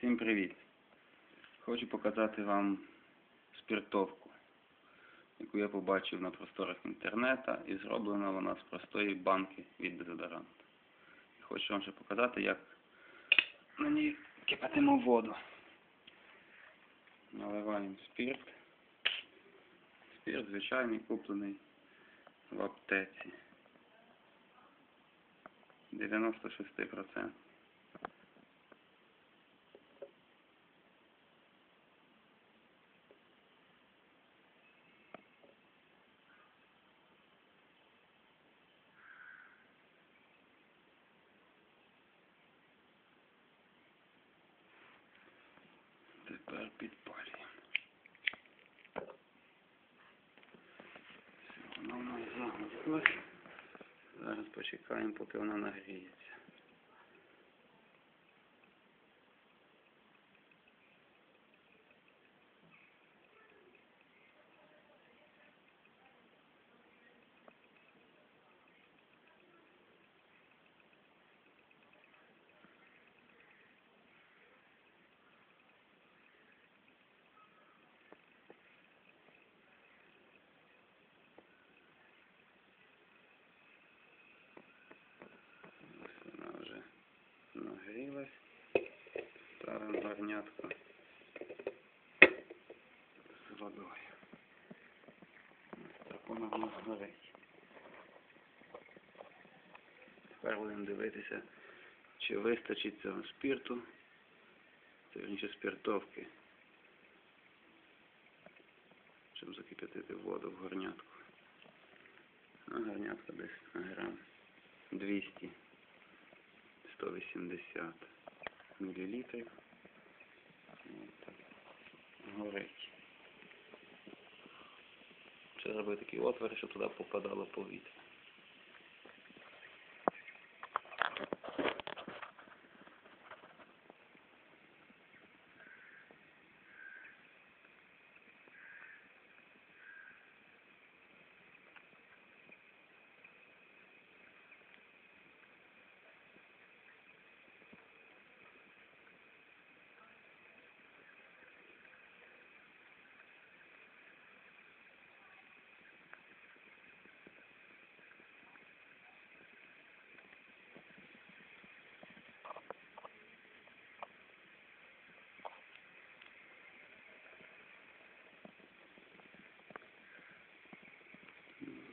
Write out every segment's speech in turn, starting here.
Всім привіт! Хочу показати вам спиртовку, яку я побачив на просторах інтернету і зроблена вона з простої банки від дезодоранту. І хочу вам ще показати, як на ній кипятимо воду. Наливаємо спирт. Спирт звичайний, куплений в аптеці. 96%. Тепер підпалюємо. Вона в нас загорілась. Зараз почекаємо, поки вона нагріється. Ось вона вже нагрілась. Ставимо гарнятку з водою. Ось так вона в нас горить. Тепер будемо дивитися, чи вистачить цього спирту, це інше спиртовки, щоб закип'ятити воду в горнятку. А горнятка десь на грам 200 180 мілілітрів. От так. Горить. Ще зробити такий отвір, щоб туди попадало повітря.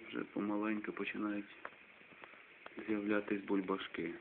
Вже помаленьку починають з'являтись бульбашки.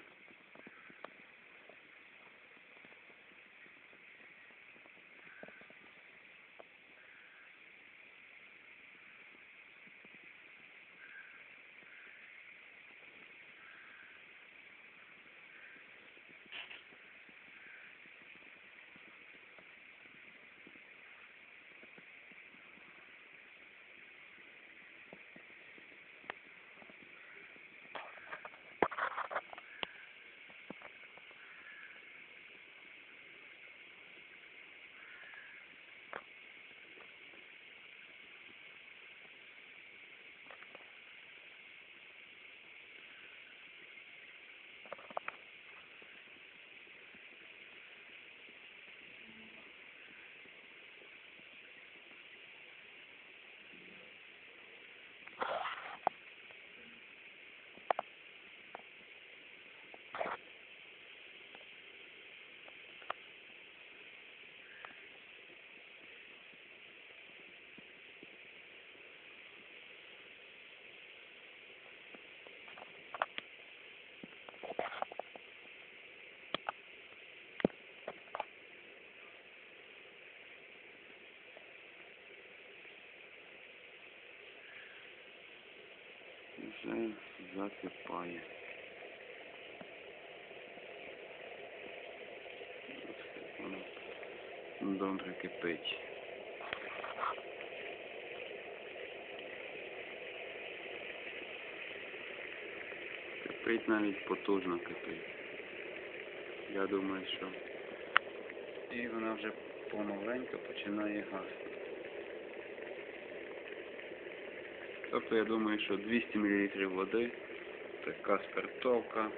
Вже закипає. Добре кипить. Кипить навіть потужно кипить. Я думаю, що і вона вже помаленьку починає гаснути. Тобто я думаю, що 200 мл води, така спиртовка,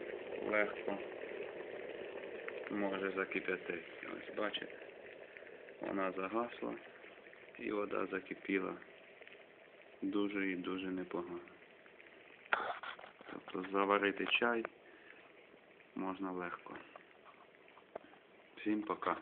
легко може закип'ятити. Ось бачите, вона загасла і вода закипіла дуже і дуже непогано. Тобто заварити чай можна легко. Всім пока.